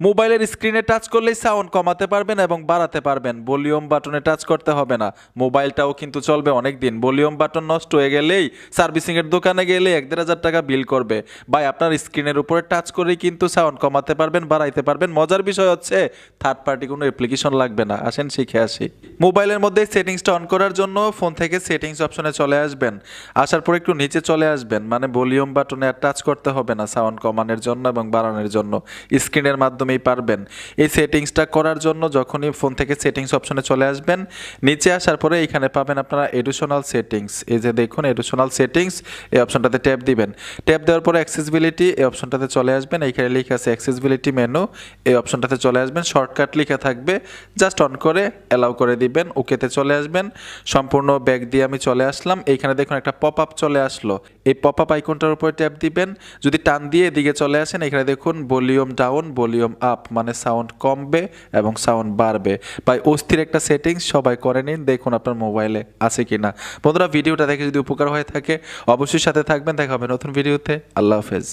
মোবাইলের স্ক্রিনে টাচ করলেই সাউন্ড কমাতে পারবেন এবং বাড়াতে পারবেন। ভলিউম বাটনে টাচ করতে হবে না। মোবাইলটাও কিন্তু চলবে অনেক দিন ভলিউম বাটন নষ্ট হয়ে গেলেই সার্ভিসিংয়ের দোকানে গেলে এক দেড় হাজার টাকা বিল করবে। ভাই, আপনার স্ক্রিনের উপরে টাচ করেই কিন্তু সাউন্ড কমাতে পারবেন, বাড়াইতে পারবেন। মজার বিষয় হচ্ছে থার্ড পার্টি কোনো অ্যাপ্লিকেশন লাগবে না। আসেন, শিখে আসি। মোবাইলের মধ্যে সেটিংসটা অন করার জন্য ফোন থেকে সেটিংস অপশনে চলে আসবেন। আসার পর একটু নিচে চলে আসবেন। মানে ভলিউম বাটনে আর টাচ করতে হবে না সাউন্ড কমানোর জন্য এবং বাড়ানোর জন্য। স্ক্রিনের মাধ্যমেই পারবেন। এই সেটিংসটা করার জন্য যখনই ফোন থেকে সেটিংস অপশনে চলে আসবেন, নিচে আসার পরে এখানে পাবেন আপনারা এডিশনাল সেটিংস এই যে দেখুন এডিশনাল সেটিংস এই অপশনটাতে ট্যাপ দিবেন। ট্যাপ দেওয়ার পরে অ্যাক্সেসিবিলিটি এই অপশনটাতে চলে আসবেন। এইখানে লেখা আছে অ্যাক্সেসিবিলিটি মেনু এই অপশনটাতে চলে আসবেন। শর্টকাট লেখা থাকবে। জাস্ট অন করে অ্যালাউ করে দিবেন। ওকেতে চলে আসবেন। সম্পূর্ণ ব্যাগ দিয়ে আমি চলে আসলাম। এইখানে দেখুন একটা পপ আপ চলে আসলো। এই পপ আপ আইকনটার উপরে ট্যাপ দিবেন। যদি টান দিয়ে এদিকে চলে আসেন এখানে দেখুন ভলিউম ডাউন ভলিউম আপ মানে সাউন্ড কমবে এবং সাউন্ড বাড়বে। ভাই, অস্থির একটা সেটিংস সবাই করে নিন, দেখুন আপনার মোবাইলে আছে কি না বন্ধুরা ভিডিওটা দেখে যদি উপকার হয়ে থাকে, অবশ্যই সাথে থাকবেন, দেখা হবে নতুন ভিডিওতে আল্লাহ হাফেজ।